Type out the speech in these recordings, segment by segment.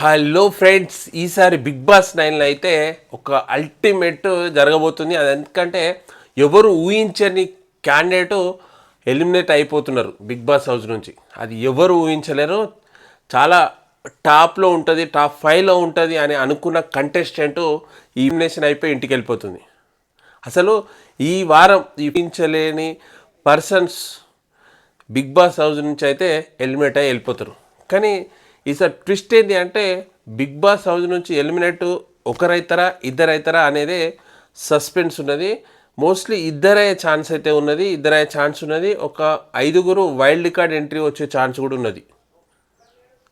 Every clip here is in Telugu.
హలో ఫ్రెండ్స్ ఈసారి బిగ్ బాస్ నైన్లో అయితే ఒక అల్టిమేట్ జరగబోతుంది. అది ఎందుకంటే ఎవరు ఊహించని క్యాండిడేట్ ఎలిమినేట్ అయిపోతున్నారు బిగ్ బాస్ హౌస్ నుంచి. అది ఎవరు ఊహించలేరు. చాలా టాప్లో ఉంటుంది టాప్ ఫైవ్లో ఉంటుంది అని అనుకున్న కంటెస్టెంట్ ఎలిమినేషన్ అయిపోయి ఇంటికి వెళ్ళిపోతుంది. అసలు ఈ వారం ఊహించలేని పర్సన్స్ బిగ్ బాస్ హౌస్ నుంచి అయితే ఎలిమినేట్ అయి వెళ్ళిపోతారు. కానీ ఈసారి ట్విస్ట్ ఏంటి అంటే బిగ్ బాస్ హౌస్ నుంచి ఎలిమినేట్ ఒకరైతారా ఇద్దరైతారా అనేది సస్పెన్స్ ఉన్నది. మోస్ట్లీ ఇద్దరయ్యే ఛాన్స్ అయితే ఉన్నది. ఇద్దరయ్యే ఛాన్స్ ఉన్నది. ఒక ఐదుగురు వైల్డ్ కార్డ్ ఎంట్రీ వచ్చే ఛాన్స్ కూడా ఉన్నది.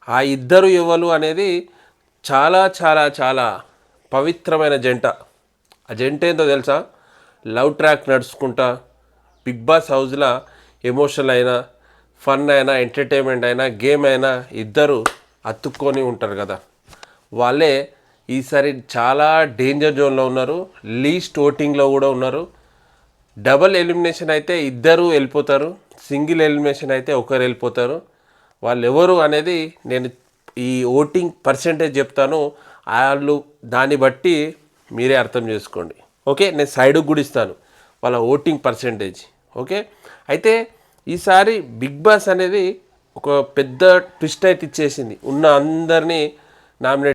ఆ ఇద్దరు ఎవరు అనేది చాలా చాలా చాలా పవిత్రమైన జంట. ఆ జంట ఏంటో తెలుసా? లవ్ ట్రాక్ నడుచుకుంటా బిగ్ బాస్ హౌస్లో ఎమోషనల్ అయినా ఫన్ అయినా ఎంటర్టైన్మెంట్ అయినా గేమ్ అయినా ఇద్దరు అతుక్కొని ఉంటారు కదా. వాళ్ళే ఈసారి చాలా డేంజర్ జోన్లో ఉన్నారు. లీస్ట్ ఓటింగ్లో కూడా ఉన్నారు. డబల్ ఎలిమినేషన్ అయితే ఇద్దరు వెళ్ళిపోతారు. సింగిల్ ఎలిమినేషన్ అయితే ఒకరు వెళ్ళిపోతారు. వాళ్ళు ఎవరు అనేది నేను ఈ ఓటింగ్ పర్సంటేజ్ చెప్తాను. వాళ్ళు దాన్ని బట్టి మీరే అర్థం చేసుకోండి. ఓకే నేను సైడ్కి కూడా ఇస్తాను. వాళ్ళ ఓటింగ్ పర్సంటేజ్ ఓకే అయితే ఈసారి బిగ్ బాస్ అనేది ఒక పెద్ద ట్విస్ట్ అయితే ఇచ్చేసింది. ఉన్న అందరినీ నామినేట్